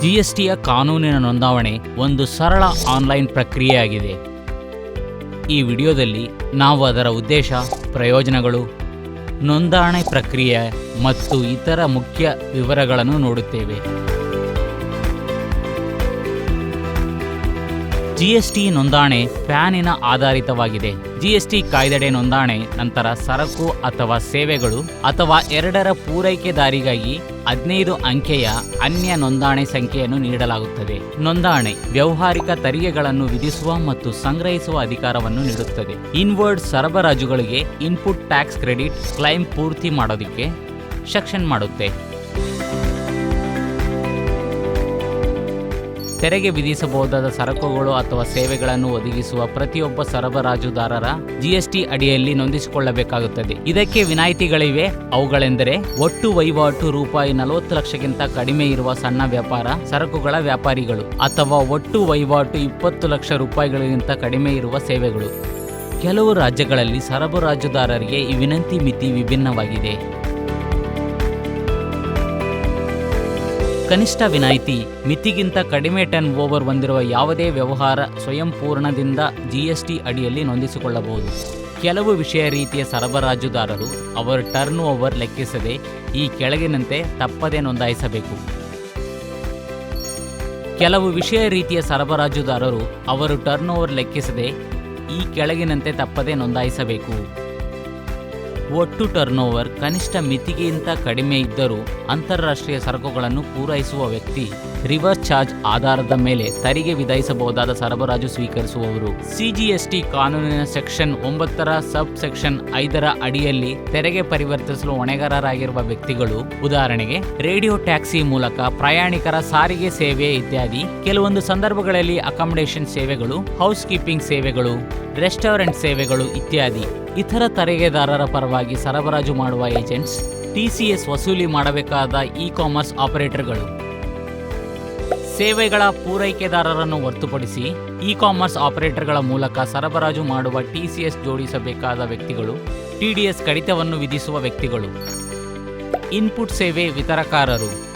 ಜಿಎಸ್ಟಿಯ ಕಾನೂನಿನ ನೋಂದಾವಣೆ ಒಂದು ಸರಳ ಆನ್ಲೈನ್ ಪ್ರಕ್ರಿಯೆಯಾಗಿದೆ. ಈ ವಿಡಿಯೋದಲ್ಲಿ ನಾವು ಅದರ ಉದ್ದೇಶ, ಪ್ರಯೋಜನಗಳು, ನೋಂದಣಿ ಪ್ರಕ್ರಿಯೆ ಮತ್ತು ಇತರ ಮುಖ್ಯ ವಿವರಗಳನ್ನು ನೋಡುತ್ತೇವೆ. ಜಿಎಸ್ಟಿ ನೋಂದಣಿ ಪ್ಯಾನಿನ ಆಧಾರಿತವಾಗಿದೆ. ಜಿಎಸ್ಟಿ ಕಾಯ್ದೆಡೆ ನೋಂದಣಿ ನಂತರ ಸರಕು ಅಥವಾ ಸೇವೆಗಳು ಅಥವಾ ಎರಡರ ಪೂರೈಕೆದಾರಿಗಾಗಿ ಹದಿನೈದು ಅಂಕೆಯ ಅನ್ಯ ನೋಂದಣಿ ಸಂಖ್ಯೆಯನ್ನು ನೀಡಲಾಗುತ್ತದೆ. ನೋಂದಣಿ ವ್ಯಾವಹಾರಿಕ ತೆರಿಗೆಗಳನ್ನು ವಿಧಿಸುವ ಮತ್ತು ಸಂಗ್ರಹಿಸುವ ಅಧಿಕಾರವನ್ನು ನೀಡುತ್ತದೆ. ಇನ್ವರ್ಡ್ ಸರಬರಾಜುಗಳಿಗೆ ಇನ್ಪುಟ್ ಟ್ಯಾಕ್ಸ್ ಕ್ರೆಡಿಟ್ ಕ್ಲೈಮ್ ಪೂರ್ತಿ ಮಾಡೋದಕ್ಕೆ ಸೆಕ್ಷನ್ ಮಾಡುತ್ತೆ. ತೆರಿಗೆ ವಿಧಿಸಬಹುದಾದ ಸರಕುಗಳು ಅಥವಾ ಸೇವೆಗಳನ್ನು ಒದಗಿಸುವ ಪ್ರತಿಯೊಬ್ಬ ಸರಬರಾಜುದಾರರ ಜಿಎಸ್ಟಿ ಅಡಿಯಲ್ಲಿ ನೋಂದಿಸಿಕೊಳ್ಳಬೇಕಾಗುತ್ತದೆ. ಇದಕ್ಕೆ ವಿನಾಯಿತಿಗಳಿವೆ. ಅವುಗಳೆಂದರೆ ಒಟ್ಟು ವಹಿವಾಟು ರೂಪಾಯಿ ನಲವತ್ತು ಲಕ್ಷಕ್ಕಿಂತ ಕಡಿಮೆ ಇರುವ ಸಣ್ಣ ವ್ಯಾಪಾರ, ಸರಕುಗಳ ವ್ಯಾಪಾರಿಗಳು ಅಥವಾ ಒಟ್ಟು ವಹಿವಾಟು ಇಪ್ಪತ್ತು ಲಕ್ಷ ರೂಪಾಯಿಗಳಿಗಿಂತ ಕಡಿಮೆ ಇರುವ ಸೇವೆಗಳು. ಕೆಲವು ರಾಜ್ಯಗಳಲ್ಲಿ ಸರಬರಾಜುದಾರರಿಗೆ ಈ ವಿನಂತಿ ಮಿತಿ ವಿಭಿನ್ನವಾಗಿದೆ. ಕನಿಷ್ಠ ವಿನಾಯಿತಿ. ಮಿತಿಗಿಂತ ಕಡಿಮೆ ಟರ್ನ್ ಓವರ್ ಹೊಂದಿರುವ ಯಾವುದೇ ವ್ಯವಹಾರ ಸ್ವಯಂಪೂರ್ಣದಿಂದ ಜಿಎಸ್ಟಿ ಅಡಿಯಲ್ಲಿ ನೋಂದಿಸಿಕೊಳ್ಳಬಹುದು. ಕೆಲವು ವಿಷಯ ರೀತಿಯ ಸರಬರಾಜುದಾರರು ಅವರ ಟರ್ನ್ ಓವರ್ ಲೆಕ್ಕಿಸದೆ ಈ ಕೆಳಗಿನಂತೆ ತಪ್ಪದೇ ನೋಂದಾಯಿಸಬೇಕು. ಕೆಲವು ವಿಷಯ ರೀತಿಯ ಸರಬರಾಜುದಾರರು ಅವರು ಟರ್ನ್ ಓವರ್ ಲೆಕ್ಕಿಸದೆ ಈ ಕೆಳಗಿನಂತೆ ತಪ್ಪದೇ ನೋಂದಾಯಿಸಬೇಕು. ಒಟ್ಟು ಟರ್ನ್ ಓವರ್ ಕನಿಷ್ಠ ಮಿತಿಗಿಂತ ಕಡಿಮೆ ಇದ್ದರೂ ಅಂತಾರಾಷ್ಟ್ರೀಯ ಸರಕುಗಳನ್ನು ಪೂರೈಸುವ ವ್ಯಕ್ತಿ ರಿವರ್ಸ್ ಚಾರ್ಜ್ ಆಧಾರದ ಮೇಲೆ ತೆರಿಗೆ ವಿಧಿಸಬಹುದಾದ ಸರಬರಾಜು ಸ್ವೀಕರಿಸುವವರು. ಸಿಜಿಎಸ್ಟಿ ಕಾನೂನಿನ ಸೆಕ್ಷನ್ ಒಂಬತ್ತರ ಸಬ್ ಸೆಕ್ಷನ್ ಐದರ ಅಡಿಯಲ್ಲಿ ತೆರಿಗೆ ಪರಿವರ್ತಿಸಲು ಹೊಣೆಗಾರರಾಗಿರುವ ವ್ಯಕ್ತಿಗಳು, ಉದಾಹರಣೆಗೆ ರೇಡಿಯೋ ಟ್ಯಾಕ್ಸಿ ಮೂಲಕ ಪ್ರಯಾಣಿಕರ ಸಾರಿಗೆ ಸೇವೆ ಇತ್ಯಾದಿ, ಕೆಲವೊಂದು ಸಂದರ್ಭಗಳಲ್ಲಿ ಅಕಾಮಿಡೇಷನ್ ಸೇವೆಗಳು ಹೌಸ್ ಕೀಪಿಂಗ್ ಸೇವೆಗಳು. ರೆಸ್ಟೋರೆಂಟ್ ಸೇವೆಗಳು ಇತ್ಯಾದಿ. ಇತರ ತೆರಿಗೆದಾರರ ಪರವಾಗಿ ಸರಬರಾಜು ಮಾಡುವ ಏಜೆಂಟ್ಸ್ ಟಿಸಿಎಸ್ ವಸೂಲಿ ಮಾಡಬೇಕಾದ ಇ ಕಾಮರ್ಸ್ ಆಪರೇಟರ್ಗಳು. ಸೇವೆಗಳ ಪೂರೈಕೆದಾರರನ್ನು ಹೊರತುಪಡಿಸಿ ಇ ಕಾಮರ್ಸ್ ಆಪರೇಟರ್ಗಳ ಮೂಲಕ ಸರಬರಾಜು ಮಾಡುವ ಟಿಸಿಎಸ್ ಜೋಡಿಸಬೇಕಾದ ವ್ಯಕ್ತಿಗಳು ಟಿಡಿಎಸ್ ಕಡಿತವನ್ನು ವಿಧಿಸುವ ವ್ಯಕ್ತಿಗಳು. ಇನ್ಪುಟ್ ಸೇವೆ ವಿತರಕಾರರು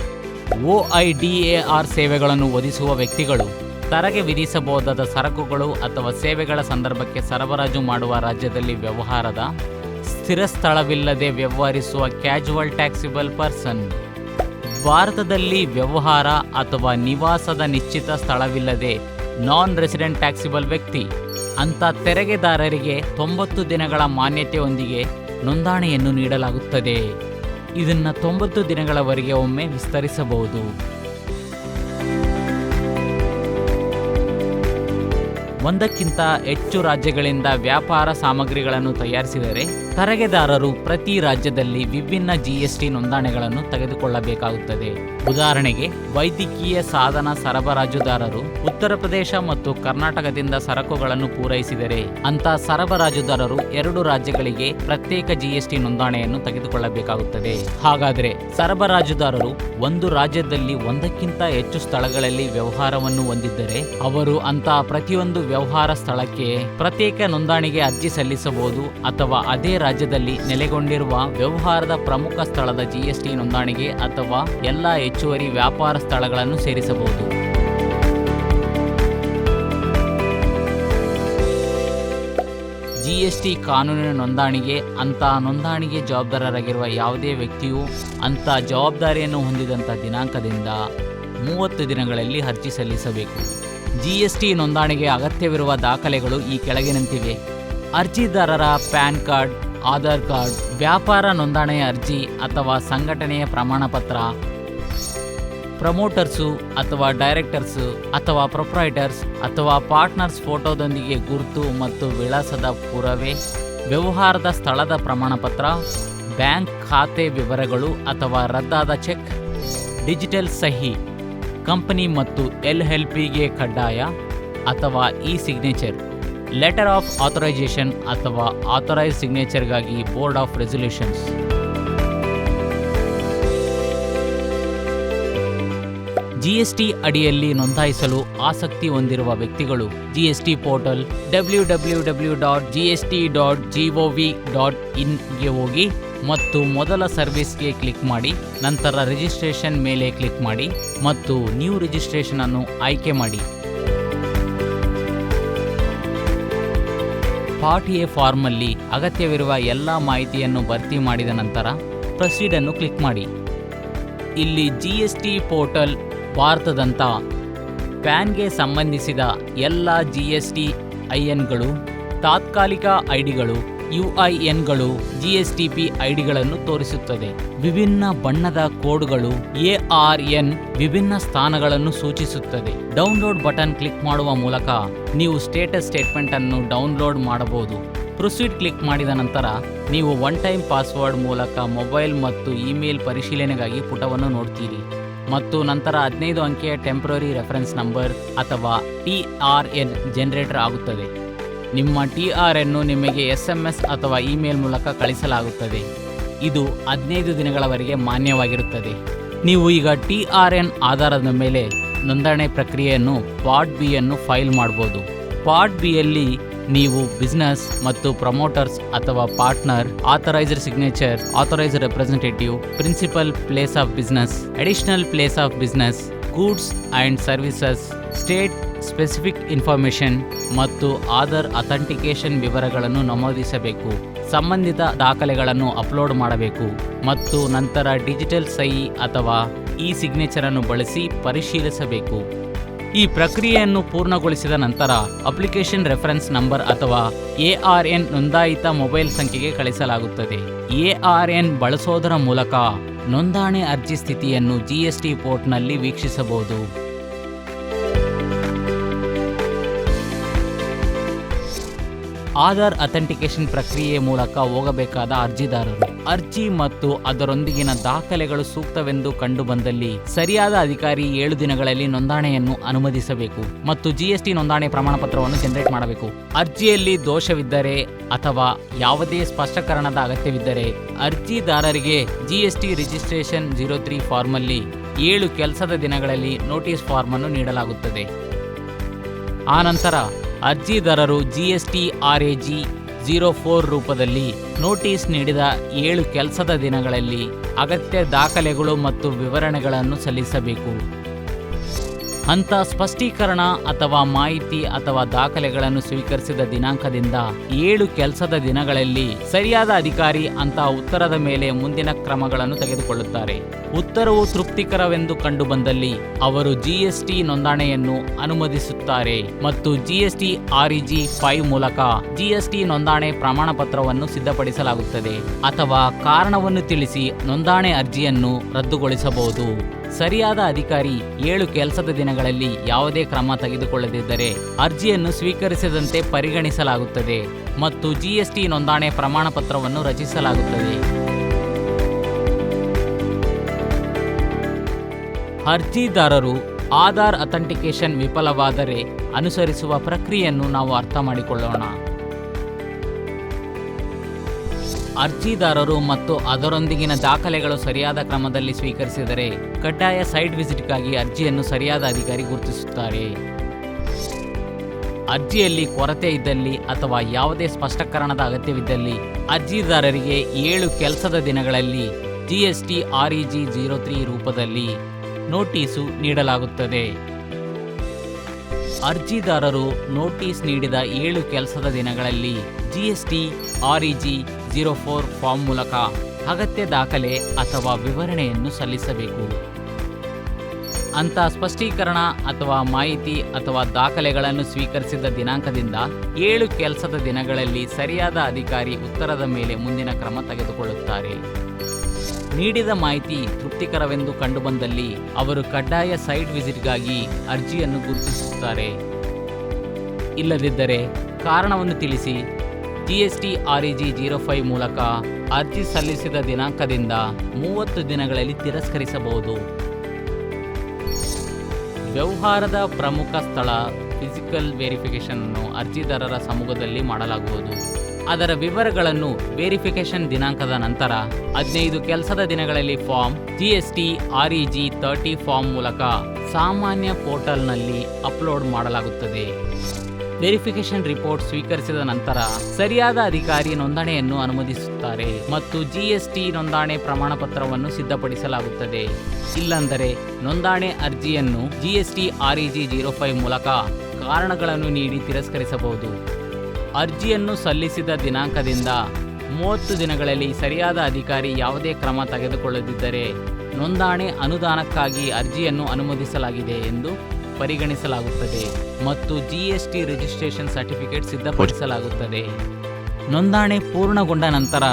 ಒಐಡಿಎಆರ್ ಸೇವೆಗಳನ್ನು ಒದಗಿಸುವ ವ್ಯಕ್ತಿಗಳು. ತೆರಿಗೆ ವಿಧಿಸಬಹುದಾದ ಸರಕುಗಳು ಅಥವಾ ಸೇವೆಗಳ ಸಂದರ್ಭಕ್ಕೆ ಸರಬರಾಜು ಮಾಡುವ ರಾಜ್ಯದಲ್ಲಿ ವ್ಯವಹಾರದ ಸ್ಥಿರ ಸ್ಥಳವಿಲ್ಲದೆ ವ್ಯವಹರಿಸುವ ಕ್ಯಾಜುವಲ್ ಟ್ಯಾಕ್ಸಿಬಲ್ ಪರ್ಸನ್ ಭಾರತದಲ್ಲಿ ವ್ಯವಹಾರ ಅಥವಾ ನಿವಾಸದ ನಿಶ್ಚಿತ ಸ್ಥಳವಿಲ್ಲದೆ ನಾನ್ ರೆಸಿಡೆಂಟ್ ಟ್ಯಾಕ್ಸಿಬಲ್ ವ್ಯಕ್ತಿ. ಅಂತ ತೆರಿಗೆದಾರರಿಗೆ ತೊಂಬತ್ತು ದಿನಗಳ ಮಾನ್ಯತೆಯೊಂದಿಗೆ ನೋಂದಣಿಯನ್ನು ನೀಡಲಾಗುತ್ತದೆ. ಇದನ್ನು ತೊಂಬತ್ತು ದಿನಗಳವರೆಗೆ ಒಮ್ಮೆ ವಿಸ್ತರಿಸಬಹುದು. ಒಂದಕ್ಕಿಂತ ಹೆಚ್ಚು ರಾಜ್ಯಗಳಿಂದ ವ್ಯಾಪಾರ ಸಾಮಗ್ರಿಗಳನ್ನು ತಯಾರಿಸಿದರೆ ತೆರಿಗೆದಾರರು ಪ್ರತಿ ರಾಜ್ಯದಲ್ಲಿ ವಿಭಿನ್ನ ಜಿಎಸ್ಟಿ ನೋಂದಣಿಗಳನ್ನು ತೆಗೆದುಕೊಳ್ಳಬೇಕಾಗುತ್ತದೆ. ಉದಾಹರಣೆಗೆ ವೈದ್ಯಕೀಯ ಸಾಧನ ಸರಬರಾಜುದಾರರು ಉತ್ತರ ಪ್ರದೇಶ ಮತ್ತು ಕರ್ನಾಟಕದಿಂದ ಸರಕುಗಳನ್ನು ಪೂರೈಸಿದರೆ ಅಂತ ಸರಬರಾಜುದಾರರು ಎರಡು ರಾಜ್ಯಗಳಿಗೆ ಪ್ರತ್ಯೇಕ ಜಿಎಸ್ಟಿ ನೋಂದಣಿಯನ್ನು ತೆಗೆದುಕೊಳ್ಳಬೇಕಾಗುತ್ತದೆ. ಹಾಗಾದರೆ ಸರಬರಾಜುದಾರರು ಒಂದು ರಾಜ್ಯದಲ್ಲಿ ಒಂದಕ್ಕಿಂತ ಹೆಚ್ಚು ಸ್ಥಳಗಳಲ್ಲಿ ವ್ಯವಹಾರವನ್ನು ಹೊಂದಿದ್ದರೆ ಅವರು ಅಂತಹ ಪ್ರತಿಯೊಂದು ವ್ಯವಹಾರ ಸ್ಥಳಕ್ಕೆ ಪ್ರತ್ಯೇಕ ನೋಂದಣಿಗೆ ಅರ್ಜಿ ಸಲ್ಲಿಸಬಹುದು ಅಥವಾ ಅದೇ ರಾಜ್ಯದಲ್ಲಿ ನೆಲೆಗೊಂಡಿರುವ ವ್ಯವಹಾರದ ಪ್ರಮುಖ ಸ್ಥಳದ ಜಿಎಸ್ಟಿ ನೋಂದಣಿಗೆ ಅಥವಾ ಎಲ್ಲ ಹೆಚ್ಚುವರಿ ವ್ಯಾಪಾರ ಸ್ಥಳಗಳನ್ನು ಸೇರಿಸಬಹುದು. ಜಿಎಸ್ಟಿ ಕಾನೂನಿನ ನೋಂದಣಿಗೆ ಅಂತಹ ನೋಂದಣಿಗೆ ಜವಾಬ್ದಾರರಾಗಿರುವ ಯಾವುದೇ ವ್ಯಕ್ತಿಯು ಅಂಥ ಜವಾಬ್ದಾರಿಯನ್ನು ಹೊಂದಿದಂಥ ದಿನಾಂಕದಿಂದ ಮೂವತ್ತು ದಿನಗಳಲ್ಲಿ ಅರ್ಜಿ ಸಲ್ಲಿಸಬೇಕು. ಜಿಎಸ್ಟಿ ನೋಂದಣಿಗೆ ಅಗತ್ಯವಿರುವ ದಾಖಲೆಗಳು ಈ ಕೆಳಗಿನಂತಿವೆ. ಅರ್ಜಿದಾರರ ಪ್ಯಾನ್ ಕಾರ್ಡ್, ಆಧಾರ್ ಕಾರ್ಡ್, ವ್ಯಾಪಾರ ನೋಂದಣಿಯ ಅರ್ಜಿ ಅಥವಾ ಸಂಘಟನೆಯ ಪ್ರಮಾಣಪತ್ರ ಪ್ರಮೋಟರ್ಸು ಅಥವಾ ಡೈರೆಕ್ಟರ್ಸು ಅಥವಾ ಪ್ರೊಪ್ರೈಟರ್ಸ್ ಅಥವಾ ಪಾರ್ಟ್ನರ್ಸ್ ಫೋಟೋದೊಂದಿಗೆ ಗುರುತು ಮತ್ತು ವಿಳಾಸದ ಪುರಾವೆ? ವ್ಯವಹಾರದ ಸ್ಥಳದ ಪ್ರಮಾಣಪತ್ರ? ಬ್ಯಾಂಕ್ ಖಾತೆ ವಿವರಗಳು ಅಥವಾ ರದ್ದಾದ ಚೆಕ್? ಡಿಜಿಟಲ್ ಸಹಿ? ಕಂಪನಿ ಮತ್ತು ಎಲ್ ಎಲ್ ಪಿಗೆ ಕಡ್ಡಾಯ? ಅಥವಾ E signature letter of authorisation ಅಥವಾ ಆಥರೈಸ್ ಸಿಗ್ನೇಚರ್ಗಾಗಿ ಬೋರ್ಡ್ ಆಫ್ ರೆಸೊಲ್ಯೂಷನ್ಸ್? ಜಿಎಸ್ಟಿ ಅಡಿಯಲ್ಲಿ ನೋಂದಾಯಿಸಲು ಆಸಕ್ತಿ ಹೊಂದಿರುವ ವ್ಯಕ್ತಿಗಳು GST portal W W W dot GST dot GOV dot ಇನ್ಗೆ ಹೋಗಿ ಮತ್ತು ಮೊದಲ ಸರ್ವಿಸ್ಗೆ ಕ್ಲಿಕ್ ಮಾಡಿ, ನಂತರ ರಿಜಿಸ್ಟ್ರೇಷನ್ ಮೇಲೆ ಕ್ಲಿಕ್ ಮಾಡಿ ಮತ್ತು ನ್ಯೂ ರಿಜಿಸ್ಟ್ರೇಷನ್ ಅನ್ನು ಆಯ್ಕೆ ಮಾಡಿ. ಪಾರ್ಟಿಯ ಎ ಫಾರ್ಮಲ್ಲಿ ಅಗತ್ಯವಿರುವ ಎಲ್ಲ ಮಾಹಿತಿಯನ್ನು ಭರ್ತಿ ಮಾಡಿದ ನಂತರ ಪ್ರೊಸೀಡನ್ನು ಕ್ಲಿಕ್ ಮಾಡಿ. ಇಲ್ಲಿ ಜಿ ಎಸ್ ಟಿ ಪೋರ್ಟಲ್ ಭಾರತದಂತ ಪ್ಯಾನ್ಗೆ ಸಂಬಂಧಿಸಿದ ಎಲ್ಲ ಜಿ ಎಸ್ ಟಿ ಐ ಎನ್ಗಳು, ತಾತ್ಕಾಲಿಕ ಐಡಿಗಳು ಯು ಐ ಎನ್ಗಳು ಜಿ ಎಸ್ ಟಿ ಪಿ ಐಡಿಗಳನ್ನು ತೋರಿಸುತ್ತದೆ. ವಿಭಿನ್ನ ಬಣ್ಣದ ಕೋಡ್ಗಳು ಎ ಆರ್ ಎನ್ ವಿಭಿನ್ನ ಸ್ಥಾನಗಳನ್ನು ಸೂಚಿಸುತ್ತದೆ. ಡೌನ್ಲೋಡ್ ಬಟನ್ ಕ್ಲಿಕ್ ಮಾಡುವ ಮೂಲಕ ನೀವು ಸ್ಟೇಟಸ್ ಸ್ಟೇಟ್ಮೆಂಟ್ ಅನ್ನು ಡೌನ್ಲೋಡ್ ಮಾಡಬಹುದು. ಪ್ರೊಸೀಡ್ ಕ್ಲಿಕ್ ಮಾಡಿದ ನಂತರ ನೀವು ಒನ್ ಟೈಮ್ ಪಾಸ್ವರ್ಡ್ ಮೂಲಕ ಮೊಬೈಲ್ ಮತ್ತು ಇಮೇಲ್ ಪರಿಶೀಲನೆಗಾಗಿ ಪುಟವನ್ನು ನೋಡ್ತೀರಿ. ಮತ್ತು ನಂತರ ಹದಿನೈದು ಅಂಕೆಯ ಟೆಂಪ್ರರಿ ರೆಫರೆನ್ಸ್ ನಂಬರ್ ಅಥವಾ ಟಿ ಆರ್ ಎನ್ ಜನರೇಟರ್ ಆಗುತ್ತದೆ. ನಿಮ್ಮ ಟಿ ಆರ್ ಎನ್ನು ನಿಮಗೆ ಎಸ್ ಎಂ ಎಸ್ ಅಥವಾ ಇಮೇಲ್ ಮೂಲಕ ಕಳಿಸಲಾಗುತ್ತದೆ. ಇದು ಹದಿನೈದು ದಿನಗಳವರೆಗೆ ಮಾನ್ಯವಾಗಿರುತ್ತದೆ. ನೀವು ಈಗ ಟಿ ಆರ್ ಎನ್ ಆಧಾರದ ಮೇಲೆ ನೋಂದಣಿ ಪ್ರಕ್ರಿಯೆಯನ್ನು ಪಾರ್ಟ್ ಬಿಯನ್ನು ಫೈಲ್ ಮಾಡ್ಬೋದು. ಪಾರ್ಟ್ ಬಿಯಲ್ಲಿ ನೀವು ಬಿಸ್ನೆಸ್ ಮತ್ತು ಪ್ರಮೋಟರ್ಸ್ ಅಥವಾ partner authoriser signature authoriser representative principal place of business additional place of business goods and services state specific information ಮತ್ತು ಆಧಾರ್ ಅಥೆಂಟಿಕೇಶನ್ ವಿವರಗಳನ್ನು ನಮೂದಿಸಬೇಕು. ಸಂಬಂಧಿತ ದಾಖಲೆಗಳನ್ನು ಅಪ್ಲೋಡ್ ಮಾಡಬೇಕು ಮತ್ತು ನಂತರ ಡಿಜಿಟಲ್ ಸಹಿ ಅಥವಾ ಇ ಸಿಗ್ನೇಚರನ್ನು ಬಳಸಿ ಪರಿಶೀಲಿಸಬೇಕು. ಈ ಪ್ರಕ್ರಿಯೆಯನ್ನು ಪೂರ್ಣಗೊಳಿಸಿದ ನಂತರ ಅಪ್ಲಿಕೇಶನ್ ರೆಫರೆನ್ಸ್ ನಂಬರ್ ಅಥವಾ ಎಆರ್ಎನ್ ಆರ್ ಎನ್ ನೋಂದಾಯಿತ ಮೊಬೈಲ್ ಸಂಖ್ಯೆಗೆ ಕಳಿಸಲಾಗುತ್ತದೆ. ಎಆರ್ಎನ್ ಆರ್ ಎನ್ ಬಳಸೋದರ ಮೂಲಕ ನೋಂದಣಿ ಅರ್ಜಿ ಸ್ಥಿತಿಯನ್ನು ಜಿಎಸ್ಟಿ ಪೋರ್ಟ್ನಲ್ಲಿ ವೀಕ್ಷಿಸಬಹುದು. ಆಧಾರ್ ಅಥೆಂಟಿಕೇಶನ್ ಪ್ರಕ್ರಿಯೆ ಮೂಲಕ ಹೋಗಬೇಕಾದ ಅರ್ಜಿದಾರರು. ಅರ್ಜಿ ಮತ್ತು ಅದರೊಂದಿಗಿನ ದಾಖಲೆಗಳು ಸೂಕ್ತವೆಂದು ಕಂಡುಬಂದಲ್ಲಿ ಸರಿಯಾದ ಅಧಿಕಾರಿ ಏಳು ದಿನಗಳಲ್ಲಿ ನೋಂದಣಿಯನ್ನು ಅನುಮತಿಸಬೇಕು ಮತ್ತು ಜಿಎಸ್ಟಿ ನೋಂದಣಿ ಪ್ರಮಾಣ ಪತ್ರವನ್ನು ಜನರೇಟ್ ಮಾಡಬೇಕು. ಅರ್ಜಿಯಲ್ಲಿ ದೋಷವಿದ್ದರೆ ಅಥವಾ ಯಾವುದೇ ಸ್ಪಷ್ಟಕರಣದ ಅಗತ್ಯವಿದ್ದರೆ ಅರ್ಜಿದಾರರಿಗೆ ಜಿಎಸ್ಟಿ ರಿಜಿಸ್ಟ್ರೇಷನ್ ಜೀರೋ ತ್ರೀ ಫಾರ್ಮಲ್ಲಿ ಏಳು ಕೆಲಸದ ದಿನಗಳಲ್ಲಿ ನೋಟಿಸ್ ಫಾರ್ಮ್ ಅನ್ನು ನೀಡಲಾಗುತ್ತದೆ ಆನಂತರ ಅರ್ಜಿದಾರರು GST R A G zero four ರೂಪದಲ್ಲಿ ನೋಟಿಸ್ ನೀಡಿದ ಏಳು ಕೆಲಸದ ದಿನಗಳಲ್ಲಿ ಅಗತ್ಯ ದಾಖಲೆಗಳು ಮತ್ತು ವಿವರಣೆಗಳನ್ನು ಸಲ್ಲಿಸಬೇಕು. ಅಂತ ಸ್ಪಷ್ಟೀಕರಣ ಅಥವಾ ಮಾಹಿತಿ ಅಥವಾ ದಾಖಲೆಗಳನ್ನು ಸ್ವೀಕರಿಸಿದ ದಿನಾಂಕದಿಂದ ಏಳು ಕೆಲಸದ ದಿನಗಳಲ್ಲಿ ಸರಿಯಾದ ಅಧಿಕಾರಿ ಅಂತ ಉತ್ತರದ ಮೇಲೆ ಮುಂದಿನ ಕ್ರಮಗಳನ್ನು ತೆಗೆದುಕೊಳ್ಳುತ್ತಾರೆ. ಉತ್ತರವು ತೃಪ್ತಿಕರವೆಂದು ಕಂಡುಬಂದಲ್ಲಿ ಅವರು ಜಿಎಸ್ಟಿ ನೋಂದಣಿಯನ್ನು ಅನುಮತಿಸುತ್ತಾರೆ ಮತ್ತು ಜಿಎಸ್ಟಿ ಆರ್ಇಜಿ ಫೈವ್ ಮೂಲಕ ಜಿಎಸ್ಟಿ ನೋಂದಣಿ ಪ್ರಮಾಣ ಪತ್ರವನ್ನು ಸಿದ್ಧಪಡಿಸಲಾಗುತ್ತದೆ ಅಥವಾ ಕಾರಣವನ್ನು ತಿಳಿಸಿ ನೋಂದಣಿ ಅರ್ಜಿಯನ್ನು ರದ್ದುಗೊಳಿಸಬಹುದು. ಸರಿಯಾದ ಅಧಿಕಾರಿ ಏಳು ಕೆಲಸದ ದಿನಗಳಲ್ಲಿ ಯಾವುದೇ ಕ್ರಮ ತೆಗೆದುಕೊಳ್ಳದಿದ್ದರೆ ಅರ್ಜಿಯನ್ನು ಸ್ವೀಕರಿಸದಂತೆ ಪರಿಗಣಿಸಲಾಗುತ್ತದೆ ಮತ್ತು ಜಿಎಸ್ಟಿ ನೋಂದಣಿ ಪ್ರಮಾಣ ಪತ್ರವನ್ನು ರಚಿಸಲಾಗುತ್ತದೆ. ಅರ್ಜಿದಾರರು ಆಧಾರ್ ಅಥೆಂಟಿಕೇಶನ್ ವಿಫಲವಾದರೆ ಅನುಸರಿಸುವ ಪ್ರಕ್ರಿಯೆಯನ್ನು ನಾವು ಅರ್ಥ ಮಾಡಿಕೊಳ್ಳೋಣ. ಅರ್ಜಿದಾರರು ಮತ್ತು ಅದರೊಂದಿಗಿನ ದಾಖಲೆಗಳು ಸರಿಯಾದ ಕ್ರಮದಲ್ಲಿ ಸ್ವೀಕರಿಸಿದರೆ ಕಡ್ಡಾಯ ಸೈಟ್ ವಿಸಿಟ್ಗಾಗಿ ಅರ್ಜಿಯನ್ನು ಸರಿಯಾದ ಅಧಿಕಾರಿ ಗುರುತಿಸುತ್ತಾರೆ. ಅರ್ಜಿಯಲ್ಲಿ ಕೊರತೆ ಇದ್ದಲ್ಲಿ ಅಥವಾ ಯಾವುದೇ ಸ್ಪಷ್ಟೀಕರಣದ ಅಗತ್ಯವಿದ್ದಲ್ಲಿ ಅರ್ಜಿದಾರರಿಗೆ ಏಳು ಕೆಲಸದ ದಿನಗಳಲ್ಲಿ ಜಿಎಸ್ಟಿ ಆರ್ಇಜಿ ಜೀರೋ ತ್ರೀ ರೂಪದಲ್ಲಿ ನೋಟಿಸು ನೀಡಲಾಗುತ್ತದೆ. ಅರ್ಜಿದಾರರು ನೋಟಿಸ್ ನೀಡಿದ ಏಳು ಕೆಲಸದ ದಿನಗಳಲ್ಲಿ GST, REG zero four form ಮೂಲಕ ಅಗತ್ಯ ದಾಖಲೆ ಅಥವಾ ವಿವರಣೆಯನ್ನು ಸಲ್ಲಿಸಬೇಕು. ಅಂತ ಸ್ಪಷ್ಟೀಕರಣ ಅಥವಾ ಮಾಹಿತಿ ಅಥವಾ ದಾಖಲೆಗಳನ್ನು ಸ್ವೀಕರಿಸಿದ ದಿನಾಂಕದಿಂದ ಏಳು ಕೆಲಸದ ದಿನಗಳಲ್ಲಿ ಸರಿಯಾದ ಅಧಿಕಾರಿ ಉತ್ತರದ ಮೇಲೆ ಮುಂದಿನ ಕ್ರಮ ತೆಗೆದುಕೊಳ್ಳುತ್ತಾರೆ. ನೀಡಿದ ಮಾಹಿತಿ ತೃಪ್ತಿಕರವೆಂದು ಕಂಡುಬಂದಲ್ಲಿ ಅವರು ಕಡ್ಡಾಯ ಸೈಟ್ ವಿಸಿಟ್ಗಾಗಿ ಅರ್ಜಿಯನ್ನು ಗುರುತಿಸುತ್ತಾರೆ. ಇಲ್ಲದಿದ್ದರೆ ಕಾರಣವನ್ನು ತಿಳಿಸಿ ಜಿಎಸ್ಟಿ ಆರ್ಇಜಿ ಜೀರೋ ಫೈವ್ ಮೂಲಕ ಅರ್ಜಿ ಸಲ್ಲಿಸಿದ ದಿನಾಂಕದಿಂದ ಮೂವತ್ತು ದಿನಗಳಲ್ಲಿ ತಿರಸ್ಕರಿಸಬಹುದು. ವ್ಯವಹಾರದ ಪ್ರಮುಖ ಸ್ಥಳ ಫಿಸಿಕಲ್ ವೆರಿಫಿಕೇಶನ್ ಅನ್ನು ಅರ್ಜಿದಾರರ ಸಮೂಹದಲ್ಲಿ ಮಾಡಲಾಗುವುದು. ಅದರ ವಿವರಗಳನ್ನು ವೆರಿಫಿಕೇಶನ್ ದಿನಾಂಕದ ನಂತರ ಹದಿನೈದು ಕೆಲಸದ ದಿನಗಳಲ್ಲಿ form GST REG thirty form ಮೂಲಕ ಸಾಮಾನ್ಯ ಪೋರ್ಟಲ್ನಲ್ಲಿ ಅಪ್ಲೋಡ್ ಮಾಡಲಾಗುತ್ತದೆ. ವೆರಿಫಿಕೇಶನ್ ರಿಪೋರ್ಟ್ ಸ್ವೀಕರಿಸಿದ ನಂತರ ಸರಿಯಾದ ಅಧಿಕಾರಿ ನೋಂದಣಿಯನ್ನು ಅನುಮೋದಿಸುತ್ತಾರೆ ಮತ್ತು ಜಿಎಸ್ಟಿ ನೋಂದಣಿ ಪ್ರಮಾಣ ಪತ್ರವನ್ನು ಸಿದ್ಧಪಡಿಸಲಾಗುತ್ತದೆ. ಇಲ್ಲಂದರೆ ನೋಂದಣಿ ಅರ್ಜಿಯನ್ನು ಜಿಎಸ್ಟಿ ಆರ್ಇಜಿ ಜೀರೋ ಫೈವ್ ಮೂಲಕ ಕಾರಣಗಳನ್ನು ನೀಡಿ ತಿರಸ್ಕರಿಸಬಹುದು. ಅರ್ಜಿಯನ್ನು ಸಲ್ಲಿಸಿದ ದಿನಾಂಕದಿಂದ ಮೂವತ್ತು ದಿನಗಳಲ್ಲಿ ಸರಿಯಾದ ಅಧಿಕಾರಿ ಯಾವುದೇ ಕ್ರಮ ತೆಗೆದುಕೊಳ್ಳದಿದ್ದರೆ ನೋಂದಣಿ ಅನುದಾನಕ್ಕಾಗಿ ಅರ್ಜಿಯನ್ನು ಅನುಮೋದಿಸಲಾಗಿದೆ ಎಂದು ಪರಿಗಣಿಸಲಾಗುತ್ತದೆ ಮತ್ತು ಜಿಎಸ್ಟಿ ರಿಜಿಸ್ಟ್ರೇಷನ್ ಸರ್ಟಿಫಿಕೇಟ್ ಸಿದ್ಧಪಡಿಸಲಾಗುತ್ತದೆ. ನೋಂದಣಿ ಪೂರ್ಣಗೊಂಡ ನಂತರ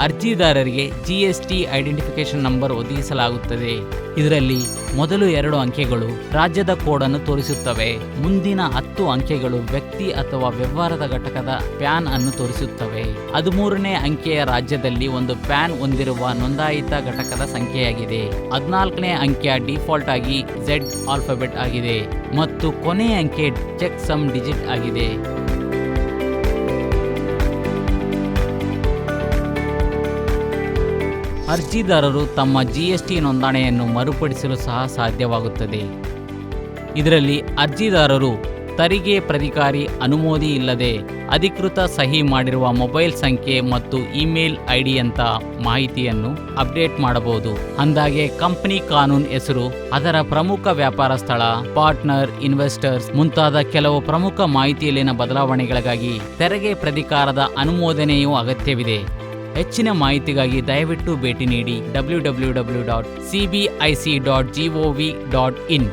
ಅರ್ಜಿದಾರರಿಗೆ ಜಿಎಸ್ಟಿ ಐಡೆಂಟಿಫಿಕೇಶನ್ ನಂಬರ್ ಒದಗಿಸಲಾಗುತ್ತದೆ. ಇದರಲ್ಲಿ ಮೊದಲು ಎರಡು ಅಂಕೆಗಳು ರಾಜ್ಯದ ಕೋಡನ್ನು ತೋರಿಸುತ್ತವೆ. ಮುಂದಿನ ಹತ್ತು ಅಂಕೆಗಳು ವ್ಯಕ್ತಿ ಅಥವಾ ವ್ಯವಹಾರದ ಘಟಕದ ಪ್ಯಾನ್ ಅನ್ನು ತೋರಿಸುತ್ತವೆ. ಹದಿಮೂರನೇ ಅಂಕೆಯ ರಾಜ್ಯದಲ್ಲಿ ಒಂದು ಪ್ಯಾನ್ ಹೊಂದಿರುವ ನೋಂದಾಯಿತ ಘಟಕದ ಸಂಖ್ಯೆಯಾಗಿದೆ. ಹದಿನಾಲ್ಕನೇ ಅಂಕೆಯ ಡಿಫಾಲ್ಟ್ ಆಗಿ ಝೆಡ್ ಆಲ್ಫಾಬೆಟ್ ಆಗಿದೆ. ಮತ್ತು ಕೊನೆಯ ಅಂಕೆ ಚೆಕ್ ಸಮ್ ಡಿಜಿಟ್ ಆಗಿದೆ. ಅರ್ಜಿದಾರರು ತಮ್ಮ ಜಿಎಸ್ಟಿ ನೋಂದಣಿಯನ್ನು ಮರುಪಡಿಸಲು ಸಹ ಸಾಧ್ಯವಾಗುತ್ತದೆ. ಇದರಲ್ಲಿ ಅರ್ಜಿದಾರರು ತೆರಿಗೆ ಪ್ರಾಧಿಕಾರಿ ಅನುಮೋದಿ ಇಲ್ಲದೆ ಅಧಿಕೃತ ಸಹಿ ಮಾಡಿರುವ ಮೊಬೈಲ್ ಸಂಖ್ಯೆ ಮತ್ತು ಇಮೇಲ್ ಐಡಿಯಂತ ಮಾಹಿತಿಯನ್ನು ಅಪ್ಡೇಟ್ ಮಾಡಬಹುದು. ಅಂದಾಗೆ ಕಂಪನಿ ಕಾನೂನು ಹೆಸರು, ಅದರ ಪ್ರಮುಖ ವ್ಯಾಪಾರ ಸ್ಥಳ, ಪಾರ್ಟ್ನರ್, ಇನ್ವೆಸ್ಟರ್ಸ್ ಮುಂತಾದ ಕೆಲವು ಪ್ರಮುಖ ಮಾಹಿತಿಯಲ್ಲಿನ ಬದಲಾವಣೆಗಳಿಗಾಗಿ ತೆರಿಗೆ ಪ್ರಾಧಿಕಾರದ ಅನುಮೋದನೆಯೂ ಅಗತ್ಯವಿದೆ. ಹೆಚ್ಚಿನ ಮಾಹಿತಿಗಾಗಿ ದಯವಿಟ್ಟು ಭೇಟಿ ನೀಡಿ W W W dot C B I C dot G O V dot in